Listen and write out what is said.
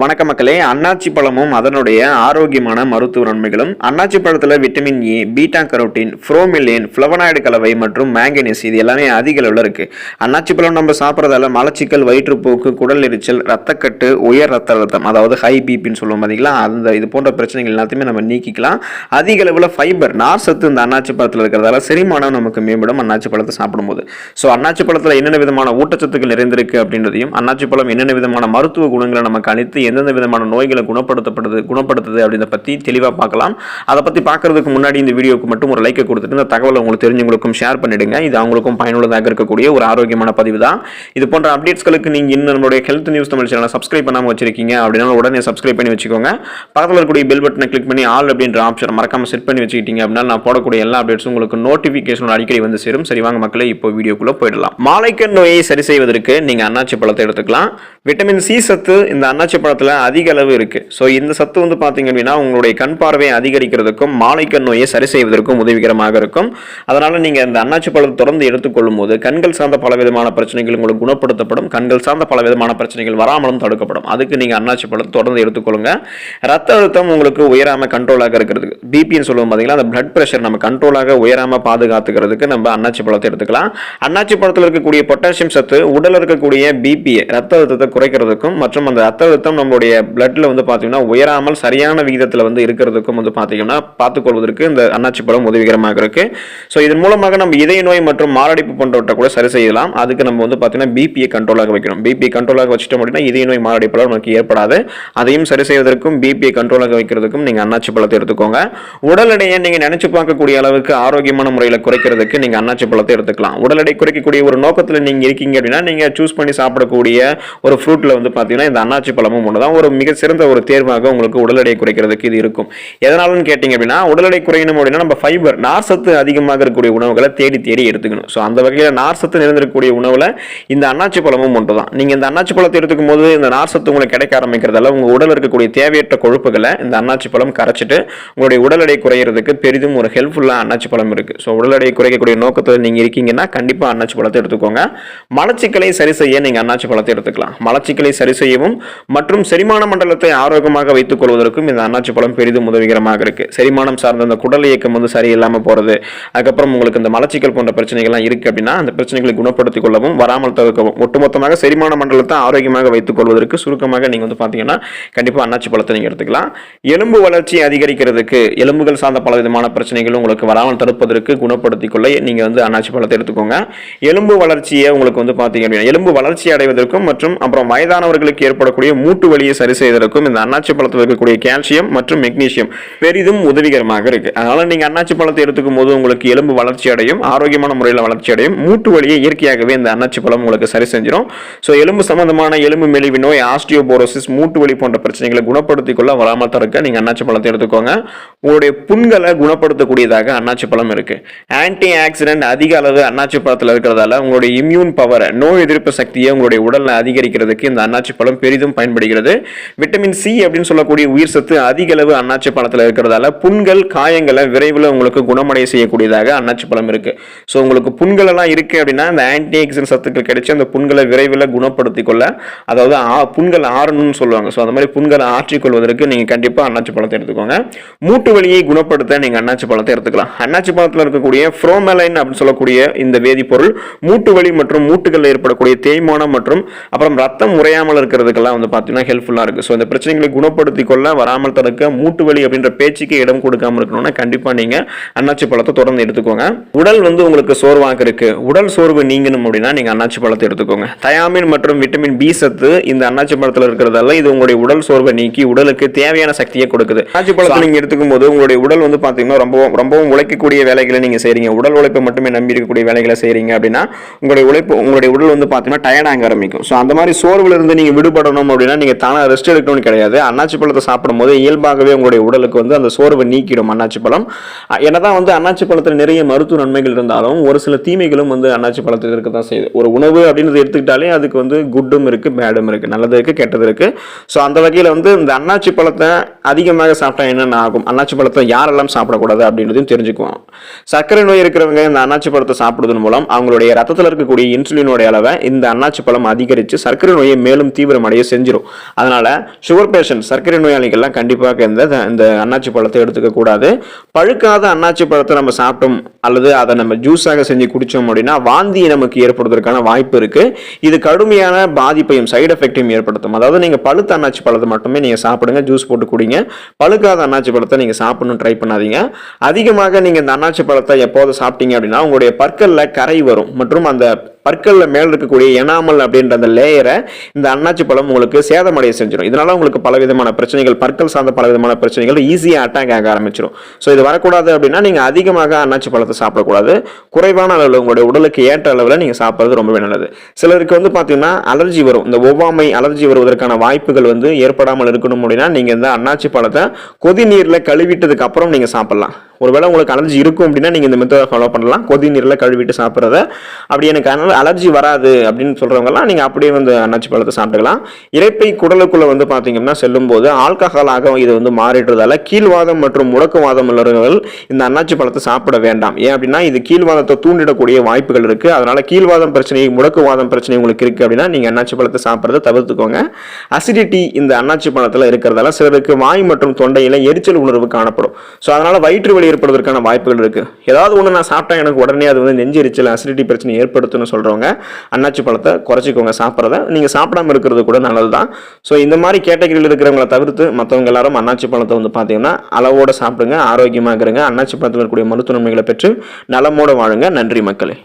வணக்க மக்களே அன்னாச்சி பழமும் அதனுடைய ஆரோக்கியமான மருத்துவ நன்மைகளும். அன்னாச்சி பழத்தில் vitamin A beta carotene bromelain flavonoid கலவை மற்றும் மேங்கனீஸ் இது எல்லாமே அதிக அளவில் இருக்குது அன்னாச்சி பழம் நம்ம சாப்பிட்றதால மலச்சிக்கல் வயிற்றுப்போக்கு குடல் எரிச்சல் ரத்தக்கட்டு உயர் ரத்த அழுத்தம் அதாவது ஹை பிபின்னு சொல்லுவோம் பார்த்தீங்களா அந்த இது போன்ற பிரச்சனைகள் எல்லாத்தையுமே நம்ம நீக்கிக்கலாம். அதிக அளவில் ஃபைபர் நார் சத்து இந்த அன்னாச்சி பழத்தில் இருக்கிறதால செரிமானம் நமக்கு மேம்படும் அன்னாச்சி பழத்தை சாப்பிடும்போது. ஸோ அன்னாச்சி பழத்தில் என்னென்ன விதமான ஊட்டச்சத்துக்கள் நிறைந்திருக்கு அப்படின்றதையும் அன்னாச்சி பழம் என்னென்ன விதமான மருத்துவ குணங்களை நமக்கு அனைத்து எந்தெந்த விதமான நோய்களை குணப்படுத்தப்படுது குணப்படுத்துது அப்படின்றத பற்றி தெளிவாக பார்க்கலாம். அதை பற்றி பார்க்கறதுக்கு முன்னாடி இந்த வீடியோக்கு மட்டும் ஒரு லைக்கை கொடுத்துட்டு இந்த தகவலை உங்களுக்கு தெரிஞ்சவங்களுக்கும் ஷேர் பண்ணிடுங்க. இது அவங்களுக்கும் பயனுள்ளதாக இருக்கக்கூடிய ஒரு ஆரோக்கியமான பதிவு தான். இது போன்ற அப்டேட்ஸ்களுக்கு நீங்கள் இன்னும் நம்மளுடைய ஹெல்த் நியூஸ் தமிழ் சேனலை சப்ஸ்கிரைப் பண்ணாமல் வச்சிருக்கீங்க அப்படின்னா உடனே சப்ஸ்கிரைப் பண்ணி வச்சுக்கோங்க. பக்கத்தில் இருக்கக்கூடிய பெல் பட்டனை கிளிக் பண்ணி ஆல் அப்படின்ற ஆப்ஷன் மறக்காம செட் பண்ணி வச்சுக்கிட்டீங்க அப்படின்னா நான் போடக்கூடிய எல்லா அப்டேட்ஸும் உங்களுக்கு நோட்டிஃபிகேஷன் அடிக்கடி வந்து சேரும். சரி வாங்க மக்களே இப்போ வீடியோக்குள்ளே போயிடலாம். மாலைக்கண் நோயை சரி செய்வதற்கு நீங்கள் அன்னாச்சி பழத்தை எடுத்துக்கலாம். விட்டமின் சி சத்து இந்த அன்னாச்சி பழத்தில் அதிக அளவு இருக்கு. ஸோ இந்த சத்து வந்து பார்த்தீங்க அப்படின்னா உங்களுடைய கண் பார்வையை அதிகரிக்கிறதுக்கும் மாலைக்கண் நோயை சரி செய்வதற்கும் உதவிகரமாக இருக்கும். அதனால நீங்கள் இந்த அன்னாச்சி பழம் தொடர்ந்து எடுத்துக்கொள்ளும் போது கண்கள் சார்ந்த பல விதமான பிரச்சனைகள் உங்களுக்கு குணப்படுத்தப்படும். கண்கள் சார்ந்த பல விதமான பிரச்சனைகள் வராமலும் தடுக்கப்படும். அதுக்கு நீங்கள் அன்னாச்சி பழம் தொடர்ந்து எடுத்துக்கொள்ளுங்க. ரத்த அழுத்தம் உங்களுக்கு உயராம கண்ட்ரோலாக இருக்கிறதுக்கு பிபின்னு சொல்லுவோம் பார்த்தீங்கன்னா அந்த பிளட் பிரஷர் நம்ம கண்ட்ரோலாக உயராம பாதுகாத்துக்கிறதுக்கு நம்ம அன்னாச்சி பழத்தை எடுத்துக்கலாம். அன்னாச்சி பழத்தில் இருக்கக்கூடிய பொட்டாசியம் சத்து உடல்ல இருக்கக்கூடிய பிபி ரத்த அழுத்தத்தை குறைக்கிறதுக்கும் மற்றும் அந்த ரத்த அழுத்தம் நம்மளுடைய பிளட்ல வந்து பார்த்தீங்கன்னா உயராமல் சரியான விகிதத்தில் வந்து இருக்கிறதுக்கும் வந்து பார்த்தீங்கன்னா பார்த்துக்கொள்வதற்கு இந்த அன்னாச்சி பழம் உதவிகரமாக இருக்கு. ஸோ இதன் மூலமாக நம்ம இதய நோய் மற்றும் மாரடைப்பு போன்றவற்றை கூட சரி செய்யலாம். அதுக்கு நம்ம வந்து பார்த்தீங்கன்னா பிபியை கண்ட்ரோலாக வைக்கணும். பிபி கண்ட்ரோலாக வச்சுட்டோம் அப்படின்னா இதய நோய் மாரடைப்பெல்லாம் நமக்கு ஏற்படாது. அதையும் சரி செய்வதற்கும் பிபியை கண்ட்ரோலாக வைக்கிறதுக்கும் நீங்கள் அன்னாச்சி பழத்தை எடுத்துக்கோங்க. உடல் எடையை நீங்கள் நினைச்சு பார்க்கக்கூடிய அளவுக்கு ஆரோக்கியமான முறையில் குறைக்கிறதுக்கு நீங்கள் அன்னாச்சி பழத்தை எடுத்துக்கலாம். உடல் எடை குறைக்கக்கூடிய ஒரு நோக்கத்தில் நீங்கள் இருக்கீங்க அப்படின்னா நீங்கள் சூஸ் பண்ணி சாப்பிடக்கூடிய ஒரு ஃப்ரூட்டில் வந்து பார்த்தீங்கன்னா இந்த அன்னாச்சி பழமும் ஒன்று தான் ஒரு மிக சிறந்த ஒரு தேர்வாக உங்களுக்கு உடல் எடையை குறைக்கிறதுக்கு இது இருக்கும். எதனாலன்னு கேட்டிங்க அப்படின்னா உடல் எடை குறையணும் அப்படின்னா நம்ம ஃபைபர் நார் சத்து அதிகமாக இருக்கக்கூடிய உணவுகளை தேடி தேடி எடுத்துக்கணும். ஸோ அந்த வகையில் நார் சத்து நிறைந்திருக்கக்கூடிய உணவில் இந்த அன்னாச்சி பழமும் ஒன்று தான் நீங்கள் இந்த அன்னாச்சி பழத்தை எடுத்துக்கும் போது இந்த நார் சத்து உங்களுக்கு கிடைக்க ஆரம்பிக்கிறதால உங்கள் உடல் இருக்கக்கூடிய தேவையற்ற கொழுப்புகளை இந்த அன்னாச்சி பழம் கரைச்சிட்டு உங்களுடைய உடல் எடை குறையிறதுக்கு பெரிதும் ஒரு ஹெல்ப்ஃபுல்லாக அன்னாச்சி பழம் இருக்குது ஸோ உடல் எடை குறைக்கக்கூடிய நோக்கத்தில் நீங்கள் இருக்கீங்கன்னா கண்டிப்பாக அன்னாச்சி பழத்தை எடுத்துக்கோங்க. மலச்சிக்கலை சரி செய்ய நீங்கள் அன்னாச்சி பழத்தை எடுத்துக்கலாம். மலச்சிக்கலை சரி செய்யவும் மற்றும் செரிமான மண்டலத்தை ஆரோக்கியமாக வைத்துக் கொள்வதற்கும் இந்த அன்னாச்சி பழம் பெரிதும் உதவிகரமாக இருக்கு. செரிமானம் சார்ந்த அந்த குடல் இயக்கம் வந்து சரியில்லாமல் போகிறது அதுக்கப்புறம் உங்களுக்கு இந்த மலச்சிக்கல் போன்ற பிரச்சனைகள்லாம் இருக்கு அப்படின்னா அந்த பிரச்சனைகளை குணப்படுத்திக் கொள்ளவும் வராமல் தவிர்க்கவும். ஒட்டுமொத்தமாக செரிமான மண்டலத்தை ஆரோக்கியமாக வைத்துக் கொள்வதற்கு சுருக்கமாக நீங்கள் வந்து பார்த்தீங்கன்னா கண்டிப்பாக அன்னாச்சி பழத்தை நீங்கள் எடுத்துக்கலாம். எலும்பு வளர்ச்சி அதிகரிக்கிறதுக்கு எலும்புகள் சார்ந்த பல விதமான பிரச்சனைகள் உங்களுக்கு வராமல் தடுப்பதற்கு குணப்படுத்திக் கொள்ள நீங்கள் வந்து அன்னாச்சி பழத்தை எடுத்துக்கோங்க. எலும்பு வளர்ச்சியை உங்களுக்கு வந்து பார்த்தீங்க அப்படின்னா எலும்பு வளர்ச்சி அடைவதற்கும் மற்றும் அப்புறம் வயதானவர்களுக்கு ஏற்படக்கூடிய மூட்டு வலியை சரி செய்வதற்கும் இந்த அன்னாச்சி பழத்தில் இருக்கக்கூடிய கால்சியம் மற்றும் மெக்னீசியம் பெரிதும் உதவிகரமாக இருக்கு. அதனால நீங்க அன்னாச்சி பழத்தை எடுத்துக்கும் போது உங்களுக்கு எலும்பு வளர்ச்சி அடையும் ஆரோக்கியமான முறையில் வளர்ச்சி அடையும். மூட்டு வலியை இயற்கையாகவே இந்த அன்னாச்சி பழம் உங்களுக்கு சரி செஞ்சிடும். ஸோ எலும்பு சம்பந்தமான எலும்பு மெலிவு நோய் ஆஸ்டியோபோரோசிஸ் மூட்டு வலி போன்ற பிரச்சனைகளை குணப்படுத்திக் கொள்ள வராமல் தடுக்க நீங்க அன்னாச்சி பழத்தை எடுத்துக்கோங்க. உங்களுடைய புண்களை குணப்படுத்தக்கூடியதாக அன்னாச்சி பழம் இருக்கு. ஆன்டி ஆக்சிடென்ட் அதிக அளவு அன்னாச்சி பழத்தில் இருக்கிறதால உங்களுடைய இம்யூன் பவரை நோய் எதிர்ப்பு சக்தியை உங்களுடைய உடலில் அதிகரிக்கிறதுக்கு இந்த அன்னாச்சி பழம் பெரிதும் பயன்படுகிறது. விட்டமின் சி அப்படின்னு சொல்லக்கூடிய உயிர் சத்து அதிக அளவு அன்னாச்சி பழத்தில் இருக்கிறதால புண்கள் காயங்களை விரைவில் உங்களுக்கு குணமடைய செய்யக்கூடியதாக அன்னாச்சி பழம் இருக்கு. ஸோ உங்களுக்கு புண்கள் எல்லாம் இருக்கு அப்படின்னா இந்த ஆன்டி ஆக்சிடென்ட் சத்துக்கள் கிடைச்சி அந்த புண்களை விரைவில் குணப்படுத்திக் கொள்ள அதாவது புண்கள் ஆறணும்னு சொல்லுவாங்க. ஸோ அந்த மாதிரி புண்களை ஆற்றிக்கொள்வதற்கு நீங்கள் கண்டிப்பாக அன்னாச்சி பழத்தை எடுத்துக்கோங்க. மூட்டு வலியை குணப்படுத்த நீங்கள் அன்னாச்சி பழத்தை எடுத்துக்கலாம். அன்னாச்சி பழத்தில் இருக்கக்கூடிய ஃப்ரோமலைன் அப்படின்னு சொல்லக்கூடிய இந்த வேதிப்பொருள் மூட்டு வலி மற்றும் மூட்டுகளில் ஏற்படக்கூடிய தேய்மானம் மற்றும் அப்புறம் ரத்தம் உறையாமல் இருக்கிறதுக்கெல்லாம் வந்து பார்த்தீங்கன்னா ஹெல்ப்ஃபுல்லாக இருக்குது ஸோ இந்த பிரச்சனைகளை குணப்படுத்தி கொள்ள வராமல் தடுக்க மூட்டு வலி அப்படின்ற பேச்சுக்கு இடம் கொடுக்காம இருக்கணும்னா கண்டிப்பாக நீங்கள் அன்னாச்சி பழத்தை தொடர்ந்து எடுத்துக்கோங்க. உடல் வந்து உங்களுக்கு சோர்வாக இருக்கு. உடல் சோர்வு நீங்கணும் அப்படின்னா நீங்கள் அன்னாச்சி பழத்தை எடுத்துக்கோங்க. தயாமின் மற்றும் விட்டமின் பி சத்து இந்த அன்னாச்சி பழத்தில் இருக்கிறதால இது உங்களுடைய உடல் சோர்வை நீக்கி உடலுக்கு தேவையான சக்தியை கொடுக்குது. அன்னாச்சி பழத்தை நீங்கள் எடுத்துக்கும் போது உங்களுடைய உடல் வந்து பார்த்தீங்கன்னா ரொம்பவும் ரொம்பவும் உழைக்கக்கூடிய வேலைகளை நீங்கள் செய்றீங்க. உடல் உழைப்பை மட்டுமே நம்பி இருக்கக்கூடிய வேலைகளை செய்றீங்க அப்படின்னா உங்களுடைய உழைப்பு உங்களுடைய உடல் வந்து பார்த்தீங்கன்னா டயர்டாக ஆரம்பிக்கும். ஸோ அந்த மாதிரி சோர்வுல இருந்து நீங்கள் விடுபடணும் அப்படின்னா நீங்கள் தானாக ரெஸ்ட் எடுக்கணும்னு கிடையாது. அன்னாச்சி பழத்தை சாப்பிடும்போது இயல்பாகவே உங்களுடைய உடலுக்கு வந்து அந்த சோர்வை நீக்கிடும் அன்னாச்சி பழம். என்னதான் வந்து அன்னாச்சி பழத்தில் நிறைய மருத்துவ நன்மைகள் இருந்தாலும் ஒரு சில தீமைகளும் வந்து அன்னாச்சி பழத்தில் இருக்க தான் செய்யுது. ஒரு உணவு அப்படின்றது எடுத்துக்கிட்டாலே அதுக்கு வந்து குட்டும் இருக்குது பேடும் இருக்குது நல்லது இருக்குது கெட்டது இருக்குது ஸோ அந்த வகையில் வந்து இந்த அன்னாச்சி பழத்தை அதிகமாக சாப்பிட்டா என்னென்ன ஆகும்? அன்னாச்சி பழத்தை யாரெல்லாம் சாப்பிடக்கூடாது அப்படின்றதையும் தெரிஞ்சுக்குவோம். சர்க்கரை நோய் இருக்கிறவங்க இந்த அன்னாச்சி பழத்தை சாப்பிடுவதன் மூலம் அவங்களுடைய ரத்தத்தில் இருக்கக்கூடிய இன்சுலினோடைய அளவை இந்த அன்னாச்சி பழம் அதிகரித்து சர்க்கரை நோயை மேலும் தீவிரமடைய செஞ்சிடும் அதனால் சுகர் பேஷண்ட் சர்க்கரை நோயாளிகள்லாம் கண்டிப்பாக இந்த இந்த அன்னாச்சி பழத்தை எடுத்துக்கக்கூடாது பழுக்காத அன்னாச்சி பழத்தை நம்ம சாப்பிட்டோம் அல்லது அதை நம்ம ஜூஸாக செஞ்சு குடித்தோம் அப்படின்னா வாந்தி நமக்கு ஏற்படுவதற்கான வாய்ப்பு இருக்குது இது கடுமையான பாதிப்பையும் சைடு எஃபெக்டையும் ஏற்படுத்தும். அதாவது நீங்கள் பழுத்த அன்னாச்சி பழத்தை மட்டுமே நீங்கள் சாப்பிடுங்க ஜூஸ் போட்டு குடிங்க. பழுக்காத அன்னாச்சி பழத்தை நீங்கள் சாப்பிடணும் ட்ரை பண்ணாதீங்க. அதிகமாக நீங்கள் இந்த அன்னாச்சி பழத்தை எப்போது சாப்பிட்டீங்க அப்படின்னா உங்களுடைய பற்களில் கரை வரும் மற்றும் அந்த பற்களில் மேல் இருக்கக்கூடிய எனாமல் அப்படின்ற அந்த லேயரை இந்த அன்னாச்சி பழம் உங்களுக்கு சேதமடைய செஞ்சிடும் இதனால உங்களுக்கு பல விதமான பிரச்சனைகள் பற்கள் சார்ந்த பல விதமான பிரச்சனைகள் ஈஸியாக அட்டாக் ஆக ஆரம்பிச்சிடும் ஸோ இது வரக்கூடாது அப்படின்னா நீங்கள் அதிகமாக அன்னாச்சி பழத்தை சாப்பிடக்கூடாது. குறைவான அளவில் உங்களுடைய உடலுக்கு ஏற்ற அளவில் நீங்கள் சாப்பிட்றது ரொம்பவே நல்லது. சிலருக்கு வந்து பார்த்தீங்கன்னா அலர்ஜி வரும். இந்த ஒவ்வாமை அலர்ஜி வருவதற்கான வாய்ப்புகள் வந்து ஏற்படாமல் இருக்கணும் அப்படின்னா நீங்கள் இந்த அன்னாச்சி பழத்தை கொதிநீரில் கழுவிட்டதுக்கு அப்புறம் நீங்கள் சாப்பிட்லாம். ஒருவேளை உங்களுக்கு அலர்ஜி இருக்கும் அப்படின்னா நீங்கள் இந்த மெத்தடை ஃபாலோ பண்ணலாம். கொதிநீரில் கழுவிட்டு சாப்பிட்றத. அப்படி எனக்கு அலர்ஜி வராது அப்படின்னு சொல்கிறவங்கலாம் நீங்கள் அப்படியே வந்து அன்னாச்சி பழத்தை சாப்பிட்டுக்கலாம். இறைப்பை குடலுக்குள்ளே வந்து பார்த்தீங்கன்னா செல்லும்போது ஆல்கஹாலாக இது வந்து மாறிடுறதால கீழ்வாதம் மற்றும் முடக்குவாதம் உள்ளவர்கள் இந்த அன்னாச்சி பழத்தை சாப்பிட வேண்டாம். ஏன் அப்படின்னா இது கீழ்வாதத்தை தூண்டிடக்கூடிய வாய்ப்புகள் இருக்குது அதனால கீழ்வாதம் பிரச்சனை முடக்குவாதம் பிரச்சனை உங்களுக்கு இருக்குது அப்படின்னா நீங்கள் அன்னாச்சி பழத்தை சாப்பிட்றத தவிர்த்துக்கோங்க. அசிடிட்டி இந்த அன்னாச்சி பழத்தில் இருக்கிறதால சிலருக்கு வாய் மற்றும் தொண்டையில் எரிச்சல் உணர்வு காணப்படும். ஸோ அதனால வயிற்று வலி ஏற்படுவதற்கான வாய்ப்புகள் இருக்கு. ஏதாவது ஒன்று நான் சாப்பிட்டா எனக்கு உடனே அது வந்து நெஞ்சு எரிச்சல் அசிடிட்டி பிரச்சனை ஏற்படுத்தும்னு சொல்கிறவங்க அன்னாச்சி பழத்தை குறைச்சிக்கோங்க சாப்பிட்றத. நீங்க சாப்பிடாம இருக்கிறது கூட நல்லது தான் ஸோ இந்த மாதிரி கேட்டகரியில் இருக்கிறவங்களை தவிர்த்து மற்றவங்க எல்லாரும் அன்னாச்சி பழத்தை வந்து பார்த்தீங்கன்னா அளவோட சாப்பிடுங்க ஆரோக்கியமாக இருக்கிறங்க அன்னாச்சி பழத்தில் இருக்கக்கூடிய மருத்துவ நன்மைகளை பெற்று நலமோட வாழுங்க. நன்றி மக்களே.